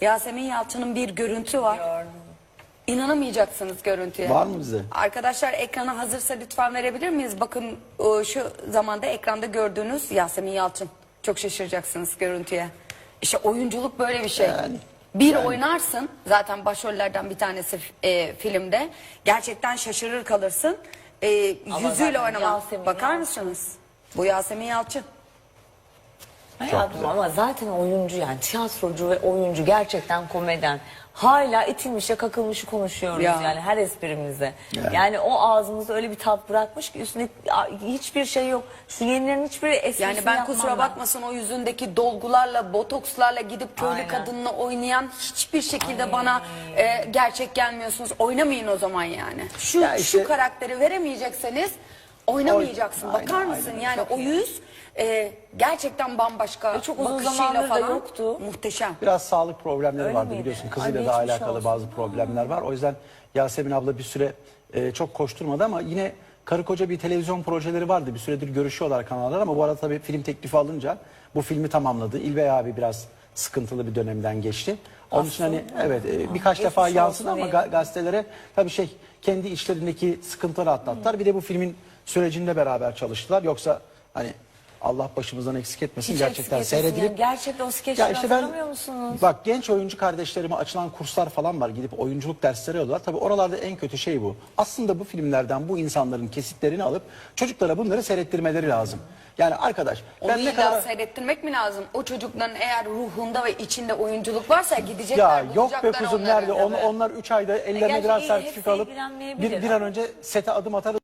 Yasemin Yalçın'ın bir görüntü var. İnanamayacaksınız görüntüye. Var mı bize? Arkadaşlar ekrana hazırsa lütfen verebilir miyiz? Bakın şu zamanda ekranda gördüğünüz Yasemin Yalçın. Çok şaşıracaksınız görüntüye. İşte oyunculuk böyle bir şey. Yani, bir oynarsın zaten başrollerden bir tanesi e, filmde. Gerçekten şaşırır kalırsın. E, Ama yüzüyle oynamak. Yasemin Bakar Yalçın. mısınız? Bu Yasemin Yalçın. Hayatım ama zaten oyuncu yani tiyatrocu ve oyuncu gerçekten komedyen. Hala itilmişe kakılmışı konuşuyoruz Ya. yani her esprimizde. Yani. O ağzımızda öyle bir tat bırakmış ki üstünde a, hiçbir şey yok. Şu yenilerin hiçbir esprisini Yani ben yapmam kusura bakmasın o yüzündeki dolgularla, botokslarla gidip köylü Aynen. kadınla oynayan hiçbir şekilde bana e, gerçek gelmiyorsunuz. Oynamayın o zaman yani. Şu Ya işte- şu karakteri veremeyecekseniz oynamayacaksın. Oy- Bakar aynen, mısın? aynen. Yani o yüz e, gerçekten bambaşka. Ve çok uzun bakışıyla zamandır da falan yoktu. Muhteşem. Biraz sağlık problemleri Öyle vardı miydi? biliyorsun. Ay, Kızıyla da geçmiş alakalı olsun. bazı problemler var. O yüzden Yasemin abla bir süre e, çok koşturmadı ama yine karı koca bir televizyon projeleri vardı. Bir süredir görüşüyorlar kanallar ama bu arada tabii film teklifi alınca bu filmi tamamladı. İlbey abi biraz sıkıntılı bir dönemden geçti. Onun için hani evet e, birkaç geçmiş defa yansıdı olsun ama diyelim. ga- gazetelere tabii şey kendi içlerindeki sıkıntıları atlattılar. Bir de bu filmin sürecinde beraber çalıştılar. Yoksa hani Allah başımızdan eksik etmesin Hiç gerçekten eksik etmesin seyredilip yani. Gerçekten o skeçleri hatırlamıyor musunuz? Bak genç oyuncu kardeşlerime açılan kurslar falan var. Gidip oyunculuk dersleri alıyorlar. Tabii oralarda en kötü şey bu. Aslında bu filmlerden bu insanların kesitlerini alıp çocuklara bunları seyrettirmeleri lazım. Yani arkadaş Onu ben ne kadar... seyrettirmek mi lazım? O çocukların eğer ruhunda ve içinde oyunculuk varsa gidecekler, Ya yok be bulacaklar kuzum onları. nerede? On, onlar 3 ayda ellerine gerçi birer iyi, sertifika hepsi alıp bir, ilgilenmeyebilir. bir an önce sete adım atarız.